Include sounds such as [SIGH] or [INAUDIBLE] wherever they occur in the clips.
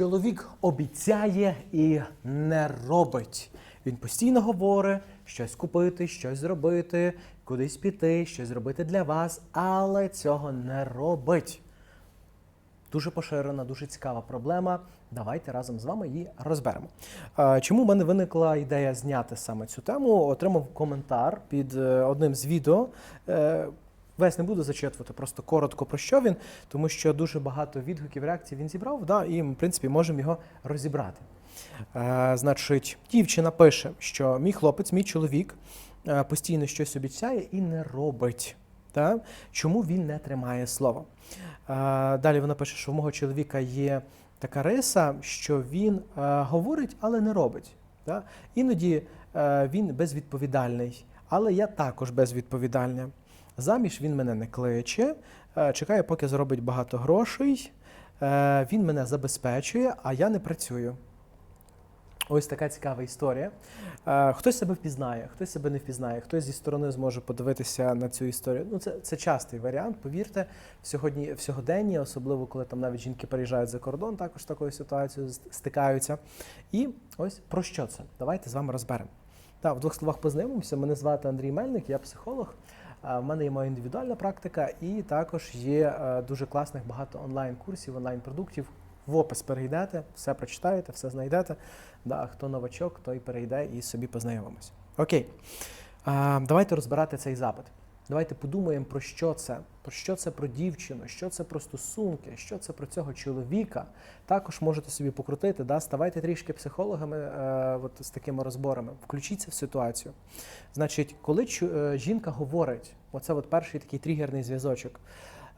Чоловік обіцяє і не робить. Він постійно говорить щось купити, щось зробити, кудись піти, щось зробити для вас, але цього не робить. Дуже поширена, дуже цікава проблема. Давайте разом з вами її розберемо. Е, Чому в мене виникла ідея зняти саме цю тему? Отримав коментар під е, одним з відео. Весь не буду зачитувати, просто коротко про що він, тому що дуже багато відгуків, реакцій він зібрав, да, і ми, в принципі, можемо його розібрати. Е, значить, дівчина пише, що мій хлопець, мій чоловік е, постійно щось обіцяє і не робить. Та? Чому він не тримає слово? Е, далі вона пише, що в мого чоловіка є така риса, що він е, говорить, але не робить. Та? Іноді е, він безвідповідальний, але я також безвідповідальна. Заміж він мене не кличе, е, чекає, поки заробить багато грошей. Е, Він мене забезпечує, а я не працюю. Ось така цікава історія. Е, Хтось себе впізнає, хтось себе не впізнає, хтось зі сторони зможе подивитися на цю історію. Ну, це, це частий варіант, повірте, в сьогодні, в сьогоденні, особливо коли там навіть жінки переїжджають за кордон, також такою ситуацією стикаються. І ось про що це? Давайте з вами розберемо. Так, в двох словах познайомимося. Мене звати Андрій Мельник, я психолог. А, В мене є моя індивідуальна практика, і також є е, дуже класних багато онлайн-курсів, онлайн-продуктів. В опис перейдете, все прочитаєте, все знайдете. Да, хто новачок, той перейде і собі познайомимось. Окей. А, давайте розбирати цей запит. Давайте подумаємо, про що це, про що це про дівчину, що це про стосунки, що це про цього чоловіка. Також можете собі покрутити, да? ставайте трішки психологами е, от, з такими розборами, включіться в ситуацію. Значить, коли е, жінка говорить, оце от перший такий тригерний зв'язочок,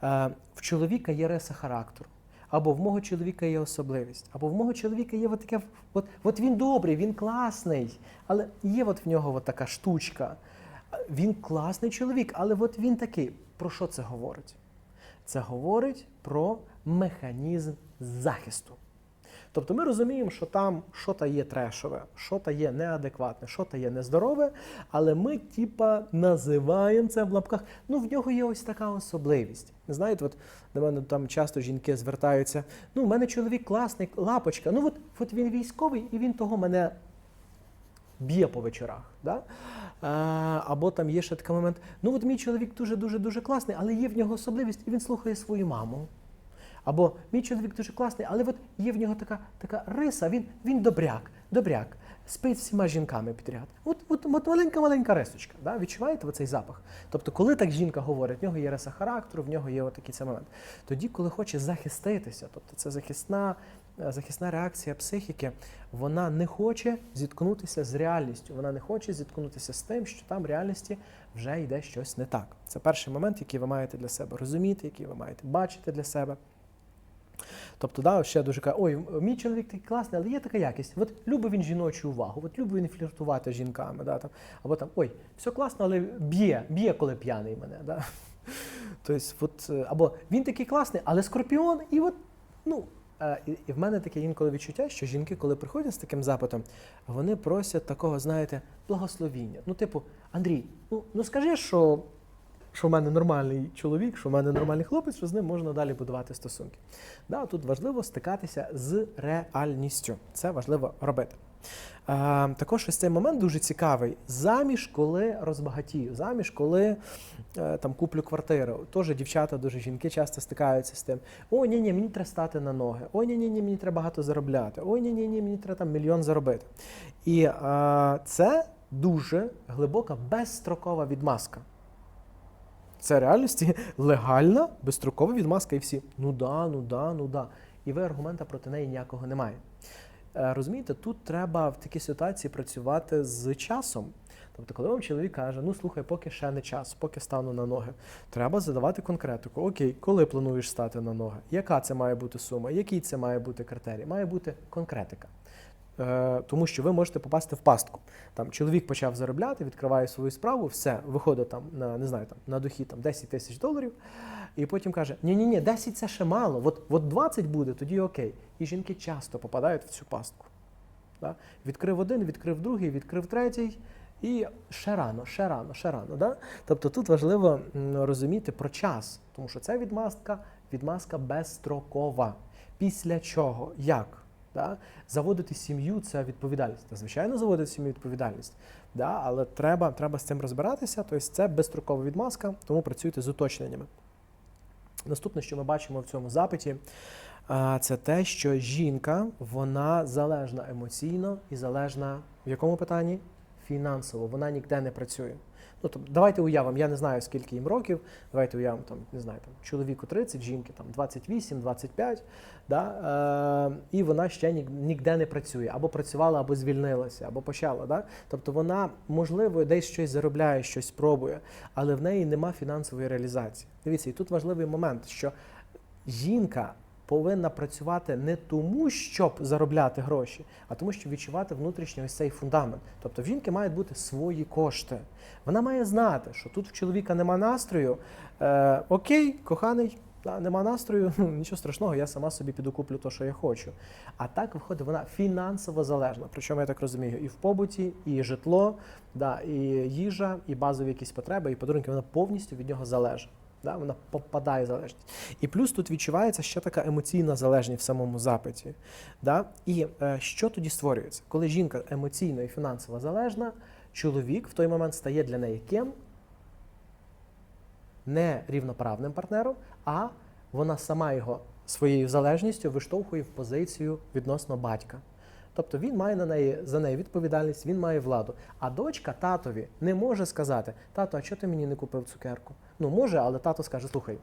е, в чоловіка є риса характеру. Або в мого чоловіка є особливість, або в мого чоловіка є от таке, от, от він добрий, він класний, але є от в нього от така штучка. Він класний чоловік, але от він такий. Про що це говорить? Це говорить про механізм захисту. Тобто ми розуміємо, що там що-то є трешове, що-то є неадекватне, що-то є нездорове, але ми, типа, називаємо це в лапках. Ну, в нього є ось така особливість. Знаєте, от до мене там часто жінки звертаються: ну, в мене чоловік класний, лапочка, ну от, от він військовий, і він того мене б'є по вечорах. Да? Або там є ще такий момент: ну от мій чоловік дуже дуже класний, але є в нього особливість, і він слухає свою маму. Або мій чоловік дуже класний, але от є в нього така, така риса, він, він добряк, добряк, спить всіма жінками підряд. От, от, от маленька-маленька рисочка. Да? Відчуваєте оцей запах? Тобто, коли так жінка говорить, в нього є риса характеру, в нього є отакий цей момент. Тоді, коли хоче захиститися, тобто це захисна, е, захисна реакція психіки, вона не хоче зіткнутися з реальністю, вона не хоче зіткнутися з тим, що там в реальності вже йде щось не так. Це перший момент, який ви маєте для себе розуміти, який ви маєте бачити для себе. Тобто, да, ще дуже каже, ой, мій чоловік такий класний, але є така якість. От любить він жіночу увагу, от любить він фліртувати з жінками. Да, там, або там, ой, все класно, але б'є, б'є, коли п'яний мене. Да. [LAUGHS] Тобто, от, е, або він такий класний, але скорпіон, і от, ну. І в мене таке інколи відчуття, що жінки, коли приходять з таким запитом, вони просять такого, знаєте, благословіння. Ну, типу, Андрій, ну, ну скажи, що, що в мене нормальний чоловік, що в мене нормальний хлопець, що з ним можна далі будувати стосунки. Да, тут важливо стикатися з реальністю. Це важливо робити. А, також ось цей момент дуже цікавий. Заміж, коли розбагатію, заміж, коли е, там куплю квартиру. Теж дівчата, дуже жінки часто стикаються з тим. О, ні, ні, мені треба стати на ноги. Ой, ні, ні, ні, мені треба багато заробляти. Ой, ні, ні, ні, мені треба там мільйон заробити. І а, це дуже глибока безстрокова відмазка. Це в реальності легальна, безстрокова відмазка, і всі ну да, ну да, ну да. І ви аргумента проти неї ніякого немає. Е, Розумієте, тут треба в такій ситуації працювати з часом. Тобто, коли вам чоловік каже, ну слухай, поки ще не час, поки стану на ноги, треба задавати конкретику. Окей, коли плануєш стати на ноги? Яка це має бути сума? Який це має бути критерій? Має бути конкретика. Е, тому що ви можете попасти в пастку. Там чоловік почав заробляти, відкриває свою справу, все, виходить там на не знаю, там на дохід там 10 тисяч доларів, і потім каже: ні, ні, ні, 10 це ще мало. От, от 20 буде, тоді окей. І жінки часто попадають в цю пастку. Да? Відкрив один, відкрив другий, відкрив третій. І ще рано, ще рано, ще рано. Да? Тобто тут важливо розуміти про час, тому що це відмазка, відмазка безстрокова. Після чого? Як? Да? Заводити сім'ю це відповідальність. Та, звичайно, заводити сім'ю відповідальність. Да? Але треба, треба з цим розбиратися. Тобто це безстрокова відмазка, тому працюйте з уточненнями. Наступне, що ми бачимо в цьому запиті, це те, що жінка вона залежна емоційно і залежна в якому питанні? Фінансово. Вона ніде не працює. Ну, тобто, давайте уявимо, я не знаю, скільки їм років. Давайте уявимо, там, не знаю, там, чоловіку 30, жінки там 28, 25, да? е, і вона ще ні- ніде не працює, або працювала, або звільнилася, або почала. Да? Тобто вона, можливо, десь щось заробляє, щось пробує, але в неї нема фінансової реалізації. Дивіться, і тут важливий момент, що жінка повинна працювати не тому, щоб заробляти гроші, а тому, щоб відчувати внутрішній ось цей фундамент. Тобто в жінки мають бути свої кошти. Вона має знати, що тут в чоловіка нема настрою. Е, окей, коханий. Да, нема настрою, ну, нічого страшного, я сама собі піду куплю те, що я хочу. А так виходить, вона фінансово залежна. Причому я так розумію, і в побуті, і житло, да, і їжа, і базові якісь потреби, і подарунки. Вона повністю від нього залежить. Да, вона попадає в залежність. І плюс тут відчувається ще така емоційна залежність в самому запиті. Да? І е, що тоді створюється? Коли жінка емоційно і фінансово залежна, чоловік в той момент стає для неї ким? Не рівноправним партнером, а вона сама його своєю залежністю виштовхує в позицію відносно батька. Тобто він має на неї за неї відповідальність, він має владу. А дочка татові не може сказати: тато, а чого ти мені не купив цукерку? Ну може, але тато скаже: слухай,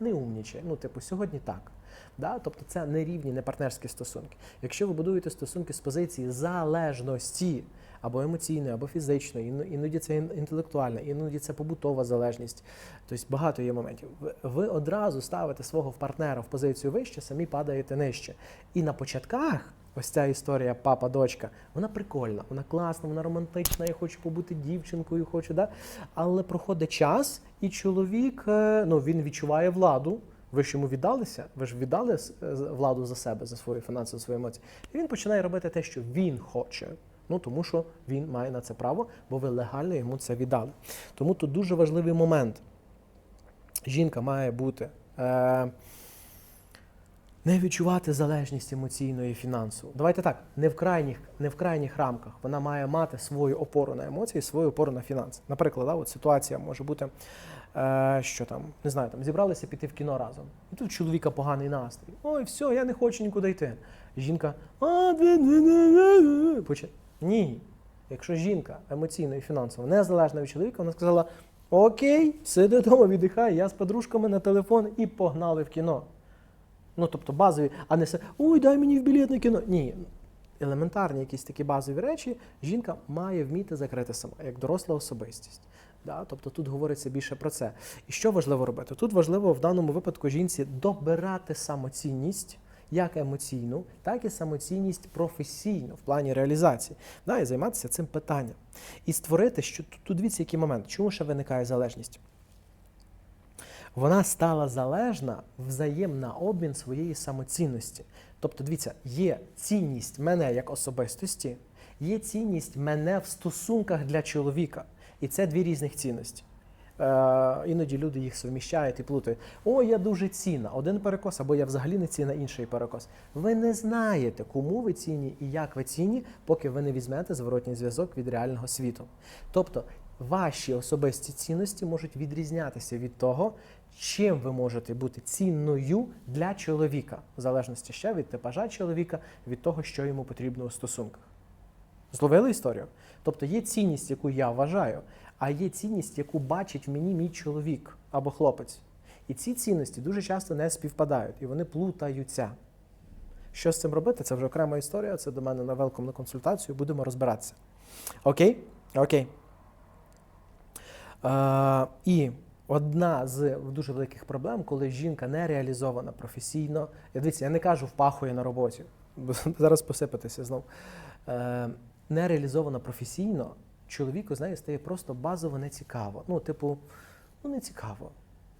не умнічай. Ну, типу, сьогодні так. Да? Тобто це не рівні, не партнерські стосунки. Якщо ви будуєте стосунки з позиції залежності або емоційної, або фізичної, іноді це інтелектуальна, іноді це побутова залежність. Тобто багато є моментів. Ви одразу ставите свого партнера в позицію вище, самі падаєте нижче. І на початках. Ось ця історія папа-дочка, вона прикольна, вона класна, вона романтична, я хочу побути дівчинкою, хочу, да? але проходить час, і чоловік е, ну, він відчуває владу. Ви ж йому віддалися, ви ж віддали е, владу за себе, за свої фінанси, за свої емоції. І він починає робити те, що він хоче. Ну тому що він має на це право, бо ви легально йому це віддали. Тому тут дуже важливий момент. Жінка має бути. Е, не відчувати залежність емоційної і фінансову. Давайте так, не в крайніх, не в крайніх рамках. Вона має мати свою опору на емоції, свою опору на фінанси. Наприклад, да, от ситуація може бути, е, що там, не знаю, там зібралися піти в кіно разом. І тут чоловіка поганий настрій. Ой, все, я не хочу нікуди йти. Жінка. «А, дві, дві, дві, дві, дві». Поче- Ні. Якщо жінка емоційно і фінансово незалежна від чоловіка, вона сказала: Окей, сиди вдома, віддихай, я з подружками на телефон і погнали в кіно. Ну, тобто базові, а не все, ой, дай мені в білет на кіно. Ні. Елементарні якісь такі базові речі жінка має вміти закрити сама, як доросла особистість. Да? Тобто тут говориться більше про це. І що важливо робити? Тут важливо в даному випадку жінці добирати самоцінність як емоційну, так і самоцінність професійну в плані реалізації. Да? І займатися цим питанням. І створити, що тут, дивіться, який момент, чому ще виникає залежність? Вона стала залежна взаємна обмін своєї самоцінності. Тобто, дивіться, є цінність мене як особистості, є цінність мене в стосунках для чоловіка. І це дві різних цінності. Е, іноді люди їх совміщають і плутають. О, я дуже цінна, один перекос, або я взагалі не цінна, інший перекос. Ви не знаєте, кому ви цінні і як ви цінні, поки ви не візьмете зворотній зв'язок від реального світу. Тобто ваші особисті цінності можуть відрізнятися від того, чим ви можете бути цінною для чоловіка, в залежності ще від типажа чоловіка, від того, що йому потрібно у стосунках. Зловили історію? Тобто є цінність, яку я вважаю, а є цінність, яку бачить в мені мій чоловік або хлопець. І ці цінності дуже часто не співпадають, і вони плутаються. Що з цим робити? Це вже окрема історія. Це до мене на велком на консультацію. Будемо розбиратися. Окей? Окей. Е, і одна з дуже великих проблем, коли жінка не реалізована професійно. Я дивіться, я не кажу впахує на роботі, бо [LAUGHS] зараз посипатися знов. Е, не реалізована професійно, чоловіку з нею стає просто базово нецікаво. Ну, типу, ну не цікаво.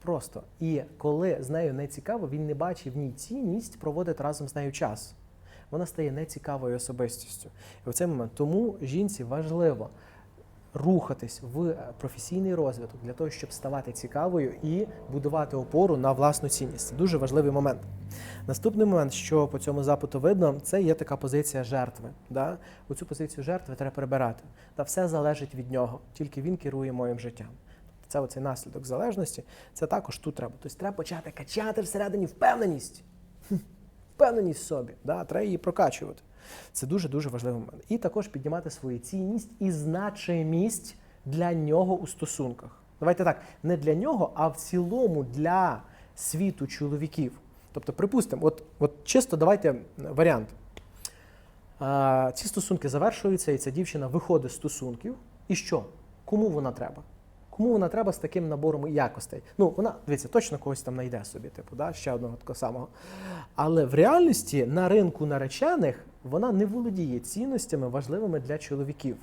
Просто. І коли з нею не цікаво, він не бачить в ній цінність проводити разом з нею час. Вона стає нецікавою особистістю. І в цей момент тому жінці важливо рухатись в е, професійний розвиток для того, щоб ставати цікавою і будувати опору на власну цінність. Це дуже важливий момент. Наступний момент, що по цьому запиту видно, це є така позиція жертви. Да? Оцю позицію жертви треба прибирати. Та все залежить від нього, тільки він керує моїм життям. Це оцей наслідок залежності. Це також тут треба. Тобто треба почати качати всередині впевненість. Впевненість в собі. Да? Треба її прокачувати. Це дуже дуже важливий момент. І також піднімати свою цінність і значимість для нього у стосунках. Давайте так, не для нього, а в цілому для світу чоловіків. Тобто, припустимо, от, от чисто давайте варіант. А, ці стосунки завершуються, і ця дівчина виходить з стосунків. І що? Кому вона треба? Кому вона треба з таким набором якостей? Ну, вона, дивіться, точно когось там знайде собі, типу, да? ще одного такого самого. Але в реальності на ринку наречених вона не володіє цінностями важливими для чоловіків.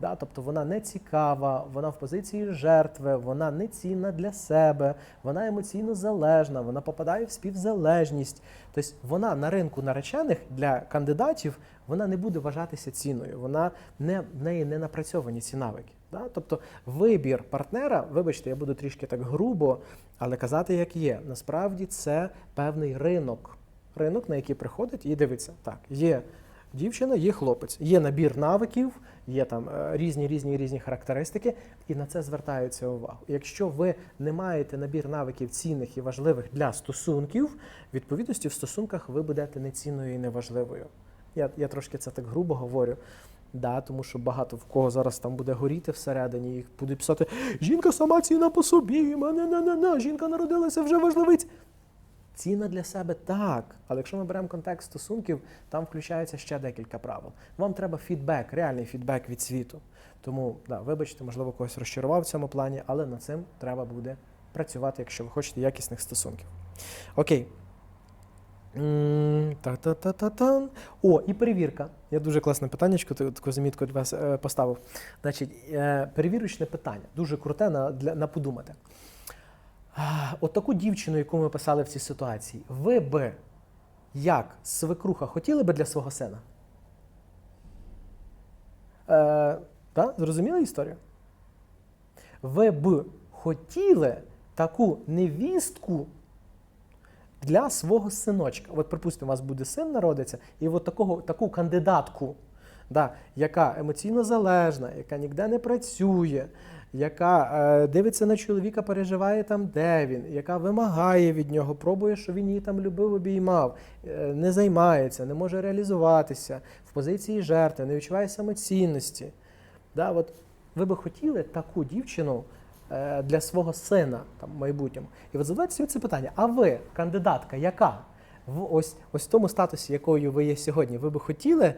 Да? Тобто вона не цікава, вона в позиції жертви, вона не цінна для себе, вона емоційно залежна, вона попадає в співзалежність. Тобто вона на ринку наречених для кандидатів вона не буде вважатися цінною, вона не, в неї не напрацьовані ці навики. Да? Тобто вибір партнера, вибачте, я буду трішки так грубо, але казати як є. Насправді це певний ринок. Ринок, на який приходить і дивиться, так, є дівчина, є хлопець, є набір навиків, є там е, різні різні різні характеристики, і на це звертаються увагу. Якщо ви не маєте набір навиків цінних і важливих для стосунків, відповідності в стосунках ви будете нецінною і неважливою. Я, я трошки це так грубо говорю. Да, тому що багато в кого зараз там буде горіти всередині, і будуть писати жінка сама ціна по собі, мене на на на жінка народилася вже важливиць. Ціна для себе так. Але якщо ми беремо контекст стосунків, там включається ще декілька правил. Вам треба фідбек, реальний фідбек від світу. Тому, да, вибачте, можливо, когось розчарував в цьому плані, але над цим треба буде працювати, якщо ви хочете якісних стосунків. Окей. О, і перевірка. Я дуже класне питання, таку замітку для вас е, поставив. Значить, е, перевірочне питання. Дуже круте на, для, на подумати. А, От таку дівчину, яку ми писали в цій ситуації, ви би як свекруха хотіли би для свого сина? Е, так? Зрозуміли історію? Ви б хотіли таку невістку для свого синочка. От, припустимо, у вас буде син народиться, і от такого, таку кандидатку, да, яка емоційно залежна, яка ніде не працює, яка е, дивиться на чоловіка, переживає там, де він, яка вимагає від нього, пробує, що він її там любив, обіймав, е, не займається, не може реалізуватися в позиції жертви, не відчуває самоцінності. Да, от ви би хотіли таку дівчину е, для свого сина там, в майбутньому. І от задайте собі це питання: а ви, кандидатка, яка? В ось, ось тому статусі, якою ви є сьогодні, ви би хотіли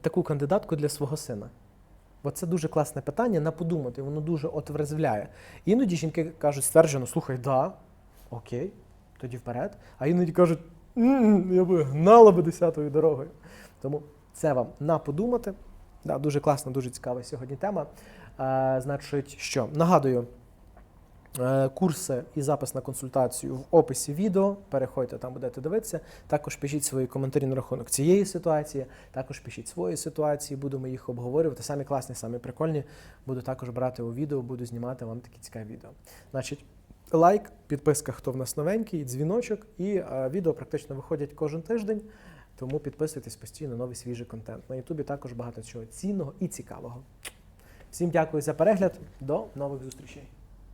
таку кандидатку для свого сина? Бо це дуже класне питання на подумати, воно дуже отверзвляє. Іноді жінки кажуть стверджено, слухай, да, окей, тоді вперед. А іноді кажуть, «М, я би гнала би десятою дорогою. Тому це вам на подумати. Да, дуже класна, дуже цікава сьогодні тема. Е, значить, що нагадую. Е, Курси і запис на консультацію в описі відео. Переходьте, там будете дивитися. Також пишіть свої коментарі на рахунок цієї ситуації. Також пишіть свої ситуації, будемо їх обговорювати. Самі класні, самі прикольні. Буду також брати у відео, буду знімати вам такі цікаві відео. Значить, лайк, підписка, хто в нас новенький, дзвіночок, і е, відео практично виходять кожен тиждень. Тому підписуйтесь постійно новий свіжий контент. На Ютубі також багато чого цінного і цікавого. Всім дякую за перегляд. До нових зустрічей.